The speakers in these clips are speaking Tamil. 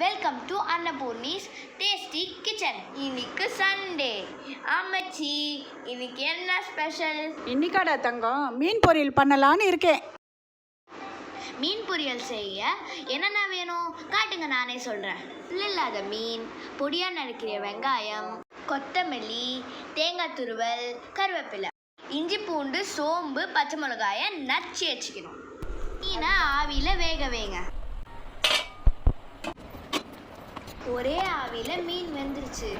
Welcome to Annapoorni's tasty kitchen இன்னைக்கு சண்டே அம்மச்சி இன்னைக்கு என்ன ஸ்பெஷல் இன்னிக்காடா தங்கம்? மீன் பொரியல் பண்ணலான்னு இருக்கேன். மீன் பொரியல் செய்ய என்னென்ன வேணும்? காட்டுங்க நானே சொல்கிறேன் இல்லாத மீன் பொடியாக நறுக்கிற வெங்காயம் கொத்தமல்லி தேங்காய் துருவல் கருவேப்பிலை. இஞ்சி பூண்டு சோம்பு பச்சை மிளகாயை நச்சு வச்சுக்கணும். மீனை ஆவியில் வேக வைங்க. ஒரே ஆவியில் மீன் வெந்துருச்சு.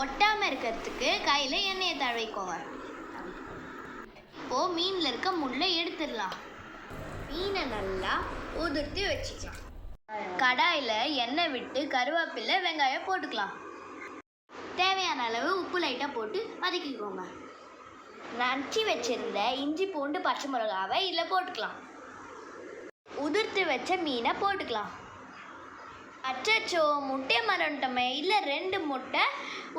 ஒட்டாமல் இருக்கிறதுக்கு கையில் எண்ணெயை தடவிக்கோங்க. இப்போ மீனில் இருக்க முள்ளை எடுத்துடலாம். மீனை நல்லா உதிர்த்தி வச்சுக்கலாம். கடாயில் எண்ணெய் விட்டு கருவேப்பிலை வெங்காயம் போட்டுக்கலாம். தேவையான அளவு உப்பு லைட்டாக போட்டு வதக்கிக்கோங்க. நச்சு வச்சிருந்த இஞ்சி பூண்டு பச்சை மிளகாவை இதில் போட்டுக்கலாம். உதிர்த்து வச்ச மீனை போட்டுக்கலாம். அச்சச்சோ முட்டை மரண்டமே இல்லை ரெண்டு முட்டை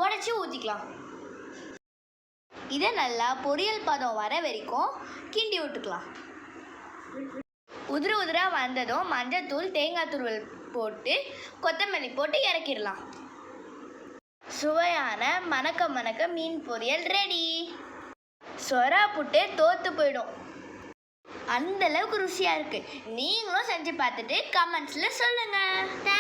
உடச்சி ஊற்றிக்கலாம் இதை நல்லா பொரியல் பதம் வர வரைக்கும் கிண்டி விட்டுக்கலாம். உதிர உதிராக வந்ததும் மஞ்சத்தூள் தேங்காய் துருவல் போட்டு கொத்தமல்லி போட்டு இறக்கிடலாம். சுவையான மணக்க மணக்க மீன் பொரியல் ரெடி. சொரா புட்டு தோத்து போயிடும். அந்தளவுக்கு ருசியாக இருக்குது நீங்களும் செஞ்சு பார்த்துட்டு கமெண்ட்ஸில் சொல்லுங்கள்